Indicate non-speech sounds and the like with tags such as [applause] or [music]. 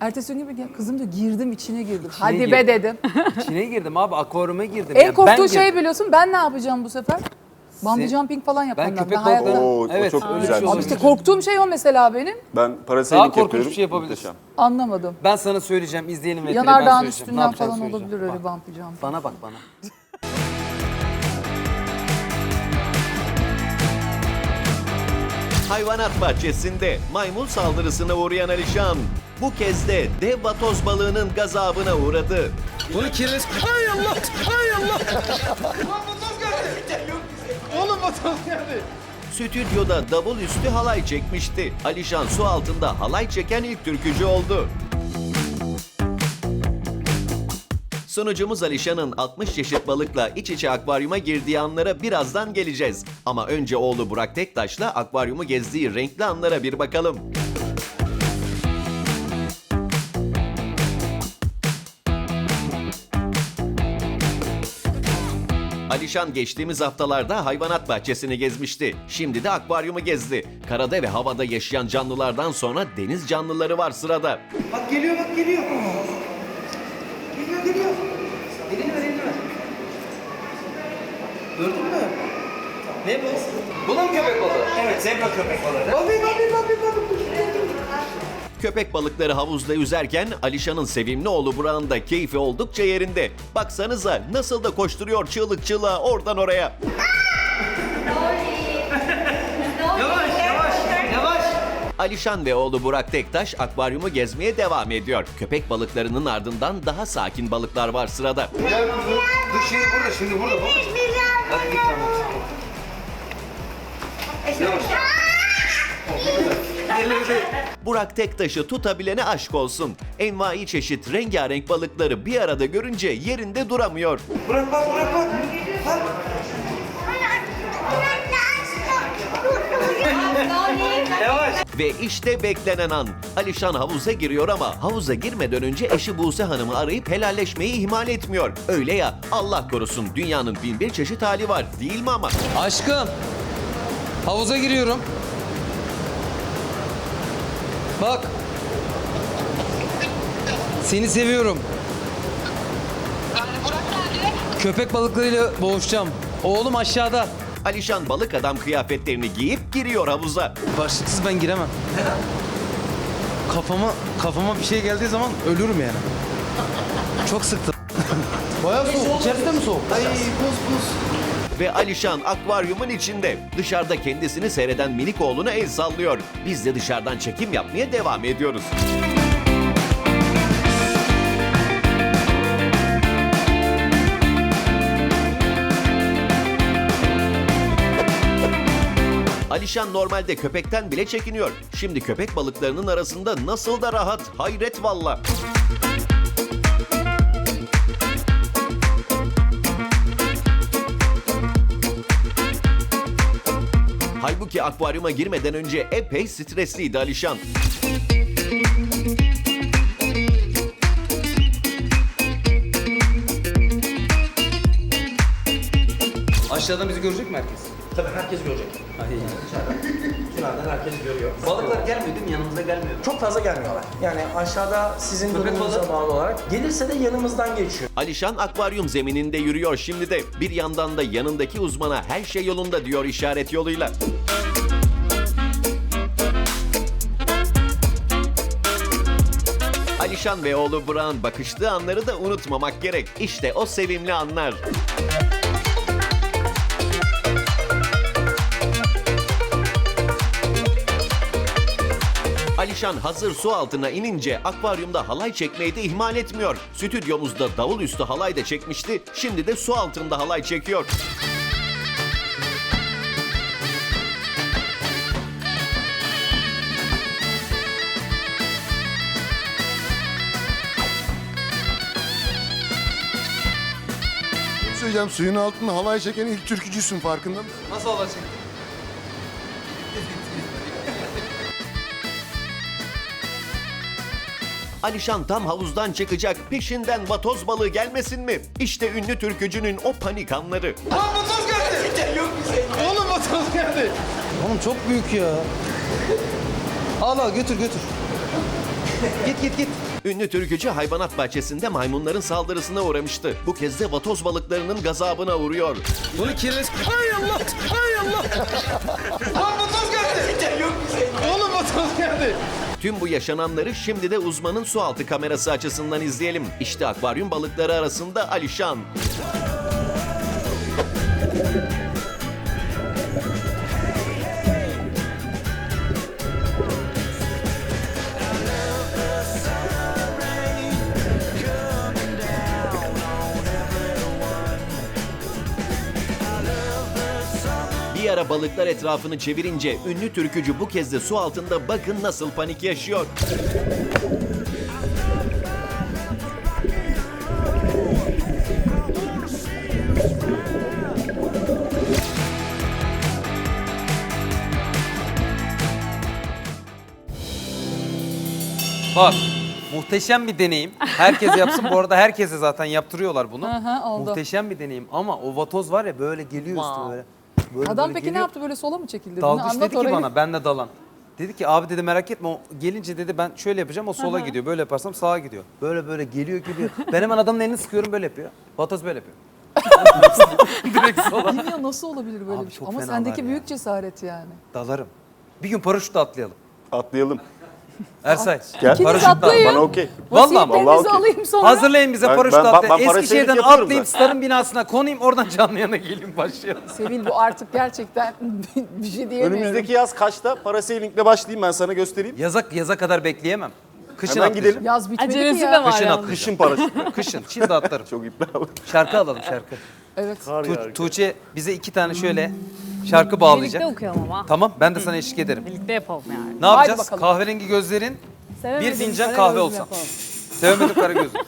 Ertesi gün gibi kızım diyor girdim içine girdim. İçine Hadi girdim. be dedim. [laughs] İçine girdim abi akvaryuma girdim. en Ya ben korktuğu girdim. şey biliyorsun ben ne yapacağım bu sefer? Bungee jumping falan Ben yapanlar. köpek hayatta- balıkları- Oo, o evet, çok öyle güzel. şey Abi olabilir. işte korktuğum şey o mesela benim. Ben Daha parasailing korkunç yapıyorum. bir şey yapabilirsin. Muhteşem. Anlamadım. Ben sana söyleyeceğim izleyelim veteri ben Yanardağın söyleyeceğim. Ne üstünden yapacağını falan söyleyeceğim. olabilir öyle Bak, bungee jumping. Bana bak bana. Hayvanat bahçesinde maymun saldırısına uğrayan Alişan bu kez de dev vatoz balığının gazabına uğradı. Bunu kirli... Hay Allah! Hay Allah! Oğlum vatoz geldi. Stüdyoda davul üstü halay çekmişti. Alişan su altında halay çeken ilk türkücü oldu. Sunucumuz Alişan'ın 60 çeşit balıkla iç içe akvaryuma girdiği anlara birazdan geleceğiz. Ama önce oğlu Burak Tektaş'la akvaryumu gezdiği renkli anlara bir bakalım. Alişan geçtiğimiz haftalarda hayvanat bahçesini gezmişti. Şimdi de akvaryumu gezdi. Karada ve havada yaşayan canlılardan sonra deniz canlıları var sırada. Bak geliyor bak geliyor. Ver elini ver. Gördün mü? Ne bu? Bu da mı köpek balığı? Evet zebra köpek balığı. Babi babi babi babi. Köpek balıkları havuzda yüzerken Alişan'ın sevimli oğlu Burak'ın da keyfi oldukça yerinde. Baksanıza nasıl da koşturuyor çığlık çığlığa oradan oraya. Yavaş Alişan ve oğlu Burak Tektaş akvaryumu gezmeye devam ediyor. Köpek balıklarının ardından daha sakin balıklar var sırada. Gel. Dur şimdi burada şimdi burada bak. Hadi git tamam. Burak Tektaş'ı tutabilene aşk olsun. Envai çeşit rengarenk balıkları bir arada görünce yerinde duramıyor. Bırak bak bırak bak. Bak. [laughs] Ve işte beklenen an. Alişan havuza giriyor ama havuza girmeden önce eşi Buse Hanım'ı arayıp helalleşmeyi ihmal etmiyor. Öyle ya Allah korusun dünyanın bin bir çeşit hali var değil mi ama? Aşkım. Havuza giriyorum. Bak. Seni seviyorum. Köpek balıklarıyla boğuşacağım. Oğlum aşağıda. Alişan balık adam kıyafetlerini giyip giriyor havuza. Başlıksız ben giremem. Kafama kafama bir şey geldiği zaman ölürüm yani. Çok sıktı. [laughs] Bayağı soğuk. İçerisi de mi soğuk? Ay buz buz. Ve Alişan akvaryumun içinde. Dışarıda kendisini seyreden minik oğluna el sallıyor. Biz de dışarıdan çekim yapmaya devam ediyoruz. Alişan normalde köpekten bile çekiniyor. Şimdi köpek balıklarının arasında nasıl da rahat. Hayret valla. Halbuki akvaryuma girmeden önce epey stresliydi Alişan. Aşağıdan bizi görecek mi herkes? Tabii herkes görecek. Dışarıdan herkes görüyor. Balıklar gelmiyor değil mi? Yanımıza gelmiyor. Çok fazla gelmiyorlar. Yani aşağıda sizin Köpek durumunuza balığı- bağlı olarak. Gelirse de yanımızdan geçiyor. Alişan akvaryum zemininde yürüyor şimdi de. Bir yandan da yanındaki uzmana her şey yolunda diyor işaret yoluyla. Alişan ve oğlu Burak'ın bakıştığı anları da unutmamak gerek. İşte o sevimli anlar. Alişan hazır su altına inince akvaryumda halay çekmeyi de ihmal etmiyor. Stüdyomuzda davul üstü halay da çekmişti. Şimdi de su altında halay çekiyor. söyleyeceğim suyun altında halay çeken ilk türkücüsün farkında mısın? Nasıl olacak? Alişan tam havuzdan çıkacak. Peşinden vatoz balığı gelmesin mi? İşte ünlü türkücünün o panik anları. Lan vatoz geldi. Oğlum vatoz geldi. Oğlum çok büyük ya. Al al götür götür. Git git git. Ünlü türkücü hayvanat bahçesinde maymunların saldırısına uğramıştı. Bu kez de vatoz balıklarının gazabına uğruyor. Bunu kirles... Hay Allah! Hay Allah! [laughs] Lan vatoz geldi! Oğlum vatoz geldi. Tüm bu yaşananları şimdi de uzmanın sualtı kamerası açısından izleyelim. İşte akvaryum balıkları arasında Alişan. Ara balıklar etrafını çevirince ünlü türkücü bu kez de su altında bakın nasıl panik yaşıyor. Bak muhteşem bir deneyim. Herkes yapsın. Bu arada herkese zaten yaptırıyorlar bunu. Aha, oldu. Muhteşem bir deneyim ama o vatoz var ya böyle geliyor üstüme böyle. Böyle Adam böyle peki ne geliyor. yaptı böyle sola mı çekildi? Bunu Dalgıç anlat dedi ki orayı. bana ben de dalan. Dedi ki abi dedi merak etme o gelince dedi ben şöyle yapacağım o sola gidiyor. Böyle yaparsam sağa gidiyor. Böyle böyle geliyor geliyor. ben hemen adamın elini sıkıyorum böyle yapıyor. Vatoz böyle yapıyor. [laughs] Direkt sola. Bilmiyorum nasıl olabilir böyle Abi bir şey. çok Ama fenalar sendeki ya. büyük cesaret yani. Dalarım. Bir gün paraşütle atlayalım. Atlayalım. [laughs] Ersay. Gel. İkiniz Paraşütle atlayın. Bana okey. Vallahi ama. Vasiyetlerinizi Vallahi okey. alayım sonra. Hazırlayın bize Ben- paraşütle ben- ben atlayın. Eskişehir'den yapıyorum zaten. starın binasına konayım oradan canlı yana geleyim başlayalım. Sevil bu artık gerçekten [laughs] bir şey diyemiyorum. Önümüzdeki yaz kaçta? Parasailing'le başlayayım ben sana göstereyim. Yaza, yaza kadar bekleyemem. Kışın Hemen atlayacağım. gidelim. Yaz bitmedi Acelesi ki de ya. var Kışın atlayacağım. Kışın paraşütle. [laughs] Kışın. Şimdi atlarım. Çok iddialı. Şarkı alalım şarkı. Evet. Tu- Tuğçe bize iki tane şöyle şarkı bağlayacak. Birlikte okuyalım ama. Tamam ben de sana eşlik ederim. Birlikte yapalım yani. Ne yapacağız? bakalım. Kahverengi gözlerin, Sevemedim, bir fincan kahve olsam. yapalım. Sevemedim kara gözüm.